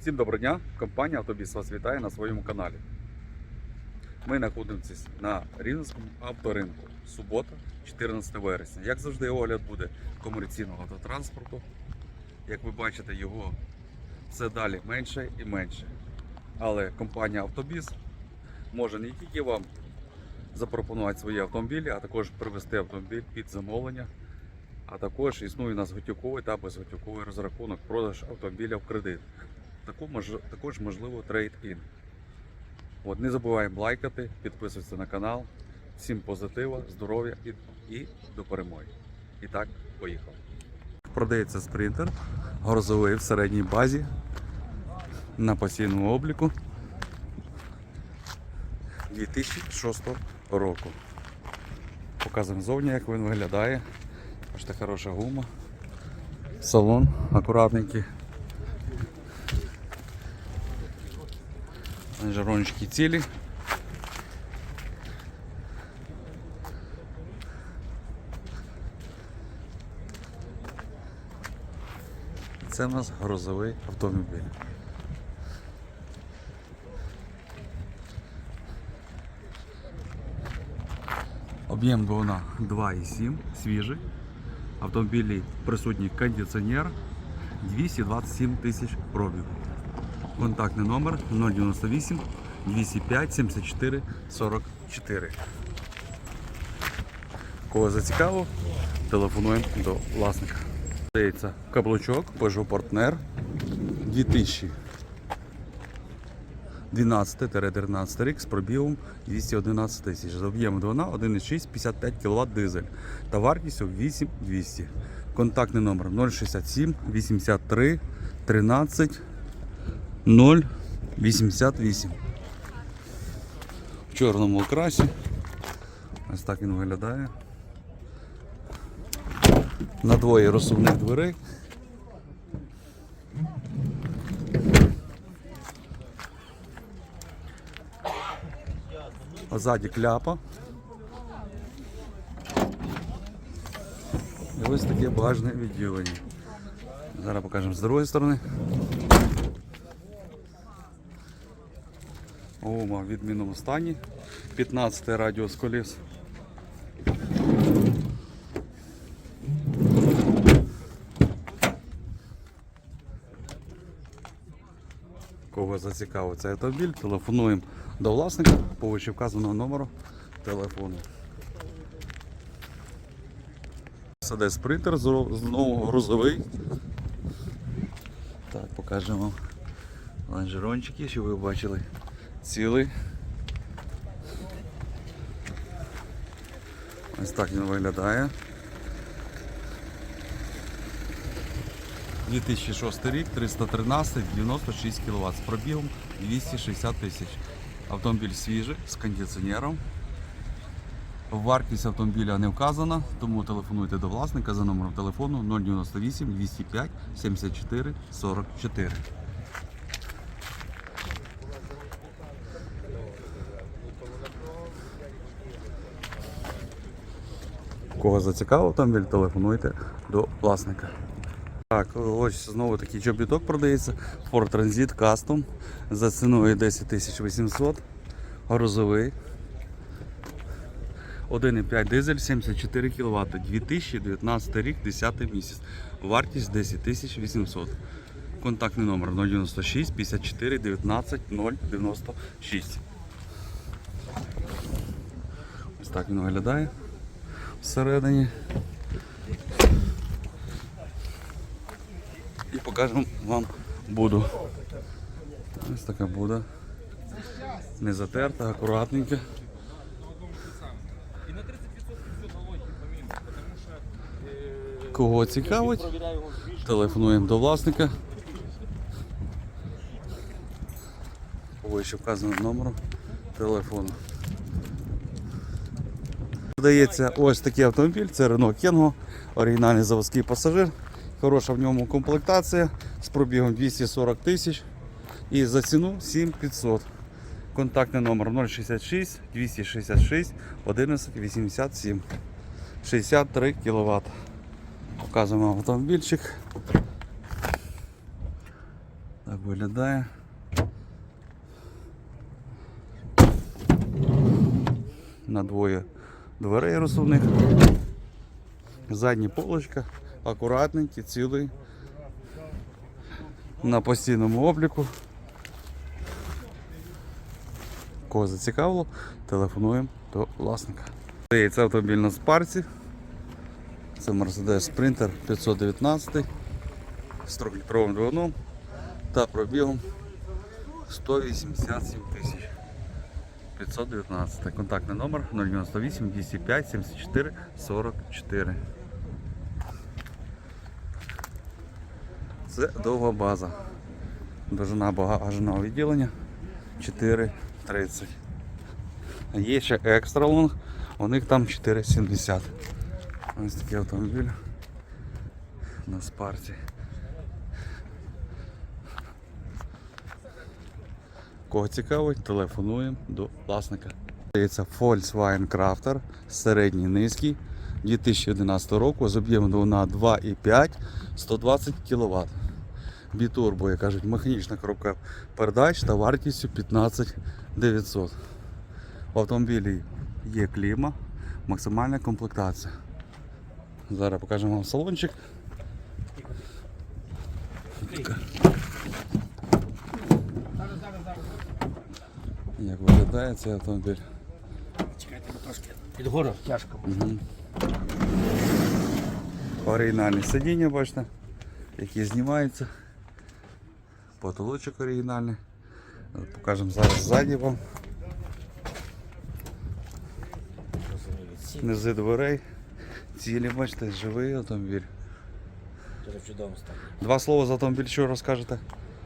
Всім доброго дня! Компанія Автобіс вас вітає на своєму каналі. Ми знаходимося на Рівненському авторинку. Субота, 14 вересня. Як завжди, огляд буде комерційного автотранспорту. Як ви бачите, його все далі менше і менше. Але компанія Автобіс може не тільки вам запропонувати свої автомобілі, а також привезти автомобіль під замовлення. А також існує у нас готівковий та безготівковий розрахунок продаж автомобіля в кредит. Також можливо трейд-ін. Не забуваємо лайкати, підписуватися на канал. Всім позитива, здоров'я і, до перемоги. І так, поїхав. Продається спринтер грозовий в середній базі на постійному обліку 2006 року. Показуємо зовні, як він виглядає. Бачите, хороша гума. Салон акуратненький. Жарончики цілі. Це у нас грозовий автомобіль. Об'єм двигуна 2,7, свіжий. Автомобілі присутній кондиціонер 227 тисяч пробігу. Контактний номер 098 205 74 44. Кого зацікавив, телефонуємо до власника. Здається, каблучок Peugeot Partner 2012-13 рік з пробігом 211 тисяч. З об'ємом двигуна 1,6 55 кВт дизель та вартістю 8200. Контактний номер 067 83 13 088. В чорному окрасі. Ось так він виглядає. На двоє розсувних дверей. А ззаді кляпа. І ось таке багажне відділення. Зараз покажемо з другої сторони. Гума в відмінному стані. 15 радіус коліс. Кого зацікавив цей автомобіль, телефонуємо до власника по вище вказаного номеру телефону. Саде спринтер знову грузовий. Так, покажемо вам лонжерончики, щоб ви бачили цілий. Ось так він виглядає. 2006 рік, 313, 96 кВт з пробігом 260 тисяч. Автомобіль свіжий з кондиціонером. Вартість автомобіля не вказана, тому телефонуйте до власника за номером телефону 098 205 74 44. Кого зацікавив автомобіль, телефонуйте до власника. Так, ось знову такий чобіток продається. Ford Transit Custom за ціною 10 800. Грузовий. 1,5 дизель 74 кВт. 2019 рік, 10 місяць. Вартість 10 800. Контактний номер 096 54 19 096. Ось так він виглядає всередині. І покажемо вам буду. Ось така буда. Не затерта, акуратненька. Кого цікавить, телефонуємо до власника. Вище вказаному номеру телефону. Продається ось такий автомобіль, це Renault Kengo, оригінальний заводський пасажир. Хороша в ньому комплектація з пробігом 240 тисяч і за ціну 7500. Контактний номер 066 266 11 87 63 кВт. Показуємо автомобільчик. Так, виглядає. На двоє дверей розсувних. Задня полочка, акуратненький, цілий. На постійному обліку. Кого зацікавило, телефонуємо до власника. Це автомобіль на спарці. Це Mercedes Sprinter 519 з 3-літровим двигуном та пробігом 187 тисяч. 519. Контактний номер 098 205 74 44. Це довга база. Довжина багажного відділення 4,30. Є ще екстра лонг, у них там 4,70. Ось такий автомобіль на спарті. Кого цікавить, телефонуємо до власника. Це Volkswagen Crafter, середній низький 2011 року з об'ємом двигуна 2,5 120 кВт. Бітурбо, як кажуть, механічна коробка передач та вартістю 15 900. В автомобілі є кліма, максимальна комплектація. Зараз покажемо вам салончик. Як виглядає цей автомобіль? Чекайте, бо трошки під гору тяжко. Угу. Оригінальні сидіння, бачите, які знімаються. Потолочок оригінальний. Покажемо зараз ззаді вам. Низи дверей. Цілі, бачите, живий автомобіль. дуже в чудовому стані. Два слова за автомобіль, що розкажете?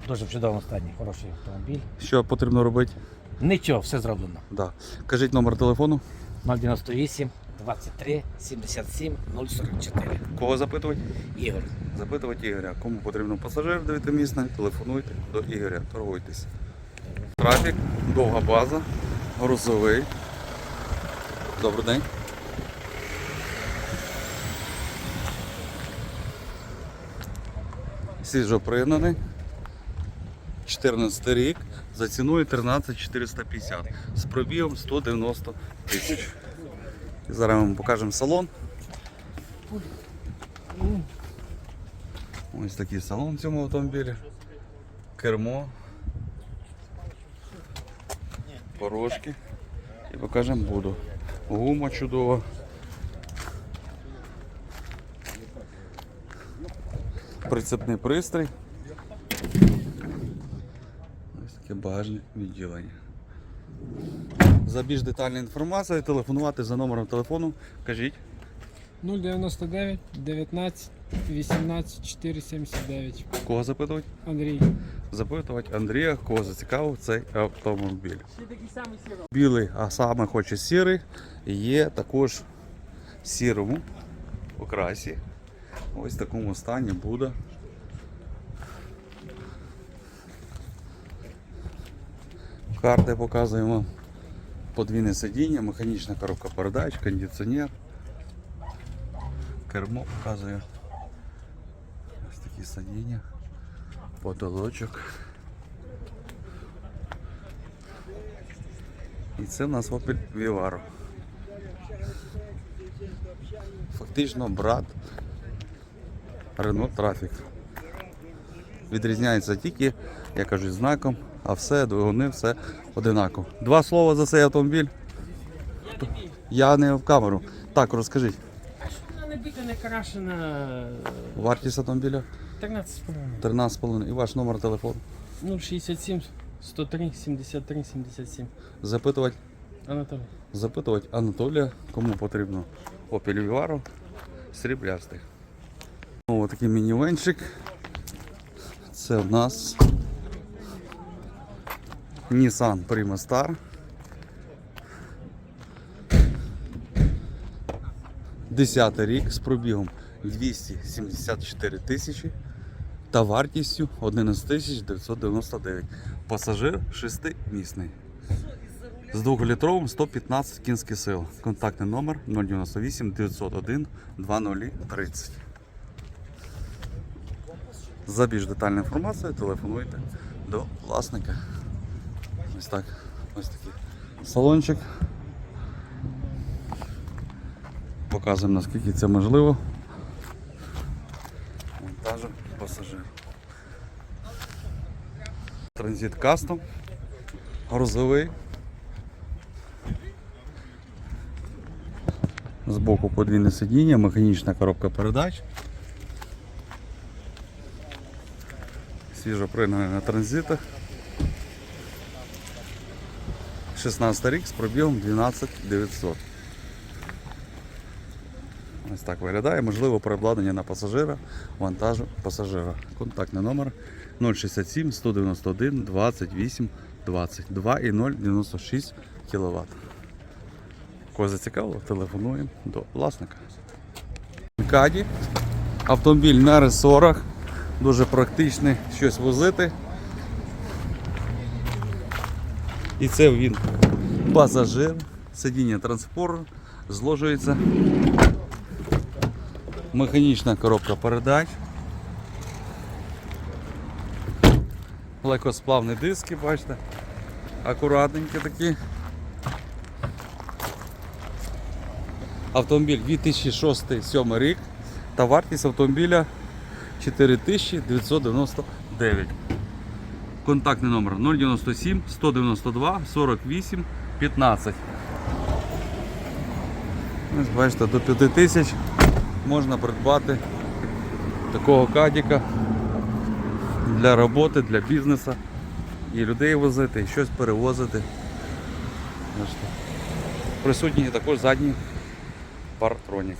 Дуже в чудовому стані. Хороший автомобіль. Що потрібно робити? Нічого, все зроблено. Да. Кажіть номер телефону. 098 23 77 044. Кого запитувати? Ігор. Запитувати Ігоря. Кому потрібен пасажир дев'ятимісний, телефонуйте до Ігоря, торгуйтесь. Трафік, довга база, грузовий. Добрий день. Свіжо пригнаний. 14 рік за ціною 13 450 з пробігом 190 тисяч. Зараз ми вам покажемо салон. Ось такий салон в цьому автомобілі. Кермо. Порожки. І покажемо буду. Гума чудова. Прицепний пристрій. Ось таке багажне відділення. За більш детальною інформацією телефонувати за номером телефону. Кажіть. 099 19 18 479. Кого запитувати? Андрій. запитувати Андрія, кого зацікавив цей автомобіль. Білий, а саме хоче сірий, є також сірому окрасі. Ось в такому стані буде. Карти показуємо. Подвійне сидіння, механічна коробка передач, кондиціонер. Кермо показує. Ось такі сидіння потолочок. І це в нас Opel Vivaro. Фактично брат Renault Traffic. Відрізняється тільки, як кажуть, знаком, а все, двигуни, все одинаково. Два слова за цей автомобіль. Я не в камеру. Так, розкажіть. А що вона не бита, не крашена? Вартість автомобіля 13,5. 13,5 і ваш номер телефону. 067 103 73 77. Запитувати Анатолій. запитувати Анатолія, кому потрібно Opel Vivaro сріблястий. Ось такий мінівенчик. Це в нас Nissan Prima Star. 10 рік з пробігом 274 тисячі та вартістю 11 тисяч 999. Пасажир 6-місний. З 2-літровим 115 кінських сил. Контактний номер 098 901 2030. За більш детальною інформацією телефонуйте до власника. Ось так. Ось такий салончик. Показуємо наскільки це можливо. Монтажу пасажир. Транзит кастом. Грузовий. Збоку подвійне сидіння, механічна коробка передач. Свіжо пригнане на транзитах. 16 рік з пробігом 12 900. Ось так виглядає. Можливо, переобладнання на пасажира, вантажу пасажира. Контактний номер 067 191 28 22 і 096 кВт. Кого зацікавило, телефонуємо до власника. Каді. Автомобіль на ресорах. Дуже практичний щось возити. І це він пасажир, сидіння транспортер, зложується. Механічна коробка передач. Легкосплавні диски, бачите. Акуратненькі такі. Автомобіль 2006-2007 рік та вартість автомобіля 4999. Контактний номер 097 192 48 15. Ось бачите, до 5000 можна придбати такого кадіка для роботи, для бізнесу. І людей возити, і щось перевозити. Бачите. Присутні також задні партроніки.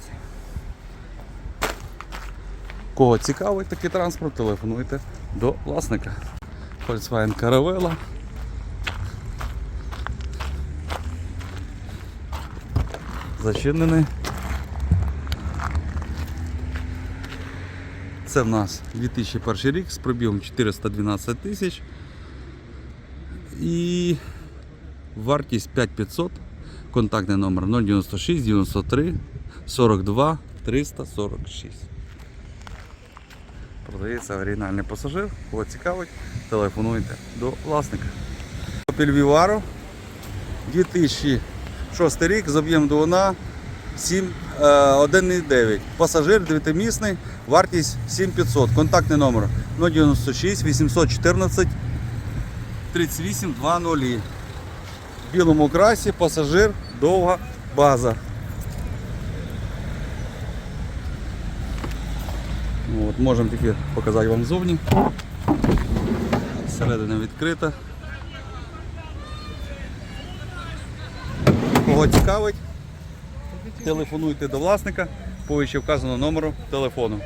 Кого цікавить такий транспорт, телефонуйте до власника. Volkswagen Caravella. Зачинений. Це в нас 2001 рік з пробігом 412 тисяч. І вартість 5500. Контактний номер 096 93 42 346. Продається оригінальний пасажир. Кого цікавить, телефонуйте до власника. Vivaro 2006 рік з об'єм двигуна 7, е, 1,9. Пасажир 9-місний, вартість 7500. Контактний номер 096 814 38 20. В білому красі пасажир, довга база. От, можемо тільки показати вам зовні. Середина відкрита. Кого цікавить, телефонуйте до власника по вище вказаного номеру телефону.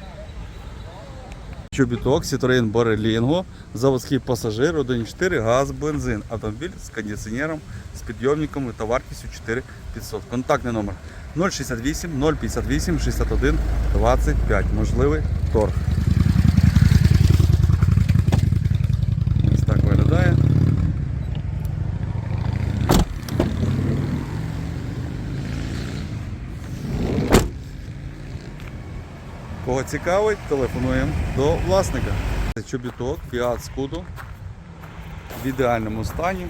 Чобіток Citroen Berlingo, заводський пасажир 1.4 газ, бензин, автомобіль з кондиціонером, з підйомниками та вартістю 4500. Контактний номер 068 058 61 25. Можливий торг. Ось так виглядає. Кого цікавить, телефонуємо до власника. Чобіток Fiat Scudo в ідеальному стані.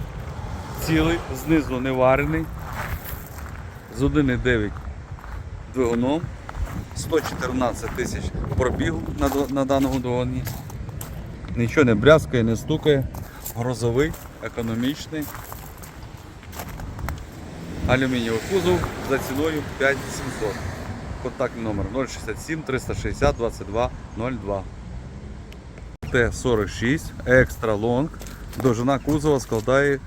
Цілий, знизу не варений. З 1,9 двигуном. 114 тисяч пробігу на, на даному двигуні. Нічого не брязкає, не стукає. Грозовий, економічний. Алюмінієвий кузов за ціною 5700. Контактний номер 067 360 22 02. Т-46 Екстра Лонг. Довжина кузова складає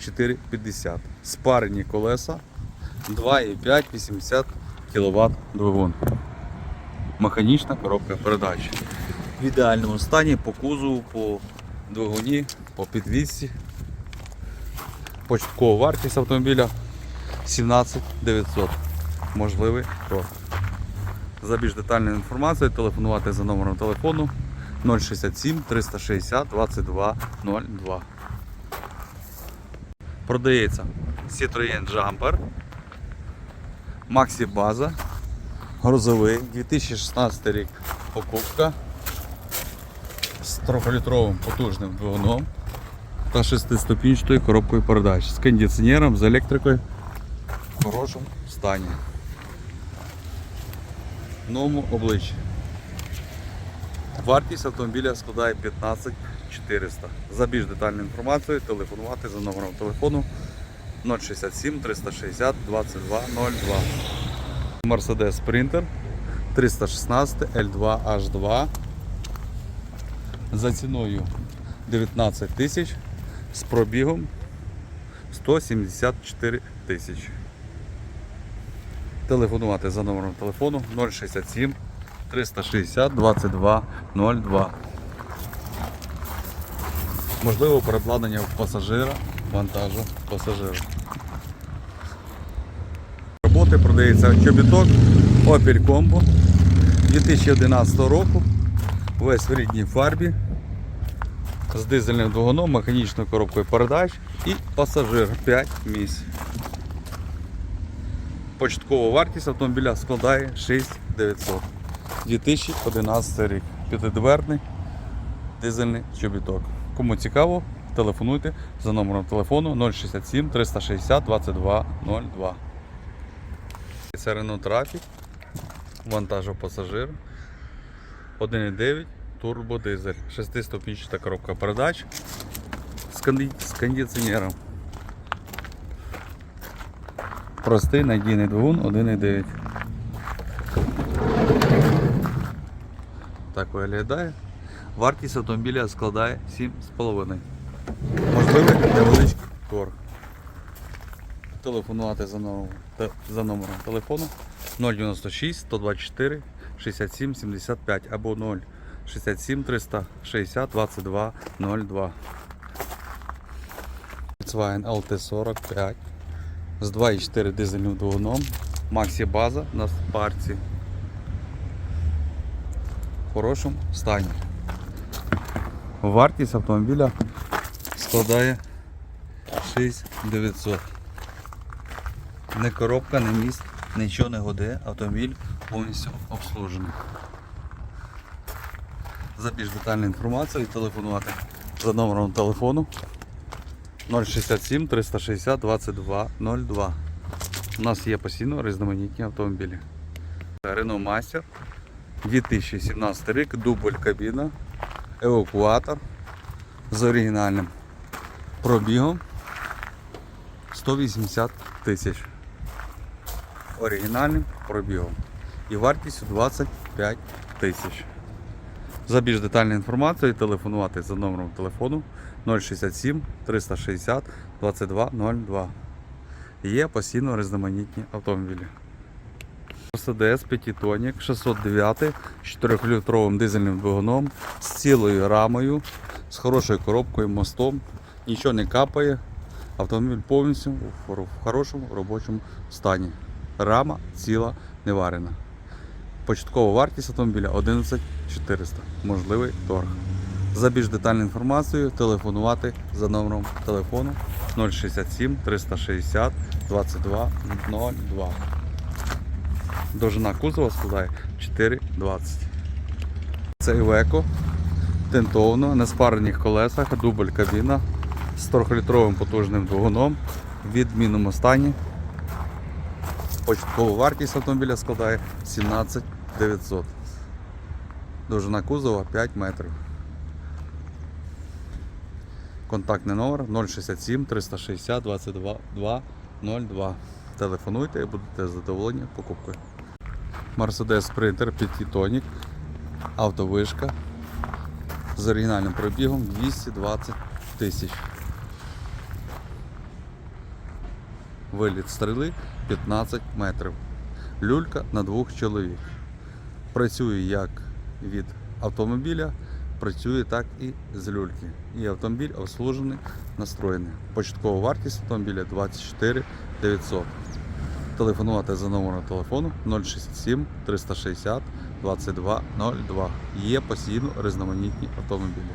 4,50. Спарені колеса 2,5 80 кВт двигун. Механічна коробка передач. В ідеальному стані по кузову, по двигуні, по підвісці. Початкова вартість автомобіля 17 900. Можливий торг. За більш детальною інформацією телефонувати за номером телефону 067 360 22 02. Продається Citroën Jumper, Maxi База, грузовий, 2016 рік покупка з 3-літровим потужним двигуном, та шестиступінчатою коробкою передач з кондиціонером, з електрикою в хорошому стані. Новому обличчі. Вартість автомобіля складає 15 400. За більш детальну інформацію телефонувати за номером телефону 067 360 22 02. Mercedes Sprinter 316 L2 H2 за ціною 19 тисяч з пробігом 174 тисячі. Телефонувати за номером телефону 067 360 22 02. Можливо, перекладення пасажира, вантажу пасажира. Роботи продається чобіток Opel Combo 2011 року. Весь в рідній фарбі з дизельним двигуном, механічною коробкою передач і пасажир 5 місць. Початкова вартість автомобіля складає 6900. 2011 рік. П'ятидверний дизельний чобіток. Кому цікаво, телефонуйте за номером телефону 067 360 22 02. Це Renault Trafic, вантажопасажир, 1,9 турбодизель, 6-ступінчата коробка передач з кондиціонером. Простий надійний двигун 1,9. Так виглядає. Вартість автомобіля складає 7,5. Можливий невеличкий торг. Телефонувати за номером, телефону 096 124 67 75 або 0 67 360 22 02. Volkswagen LT45 з 2,4 дизельним двигуном. Максі база на парці. В хорошому стані. Вартість автомобіля складає 6900. Не коробка, не міст, нічого не годе, автомобіль повністю обслужений. За більш детальну інформацію телефонувати за номером телефону 067 360 22 02. У нас є постійно різноманітні автомобілі. Renault Master 2017 рік, дубль кабіна, евакуатор з оригінальним пробігом 180 тисяч. Оригінальним пробігом. І вартістю 25 тисяч. За більш детальну інформацію телефонувати за номером телефону 067 360 22 02. Є постійно різноманітні автомобілі. Mercedes Petitonic 609 з 4-літровим дизельним двигуном, з цілою рамою, з хорошою коробкою, мостом, нічого не капає. Автомобіль повністю в хорошому робочому стані. Рама ціла, не варена. Початкова вартість автомобіля 11 400. Можливий торг. За більш детальну інформацію телефонувати за номером телефону 067 360 22 02. Довжина кузова складає 4,20. Це Iveco. Тентовно, на спарених колесах, дубль кабіна з 3-літровим потужним двигуном в відмінному стані. Початкова вартість автомобіля складає 17 900. Довжина кузова 5 метрів. Контактний номер 067 360 22 02. Телефонуйте і будете задоволені покупкою. Mercedes Sprinter Petitonic, автовишка з оригінальним пробігом 220 тисяч. Виліт стріли 15 метрів. Люлька на двох чоловік. Працює як від автомобіля, працює так і з люльки. І автомобіль обслужений, настроєний. Початкова вартість автомобіля 24 900. Телефонувати за номером телефону 067 360 22 02. Є постійно різноманітні автомобілі.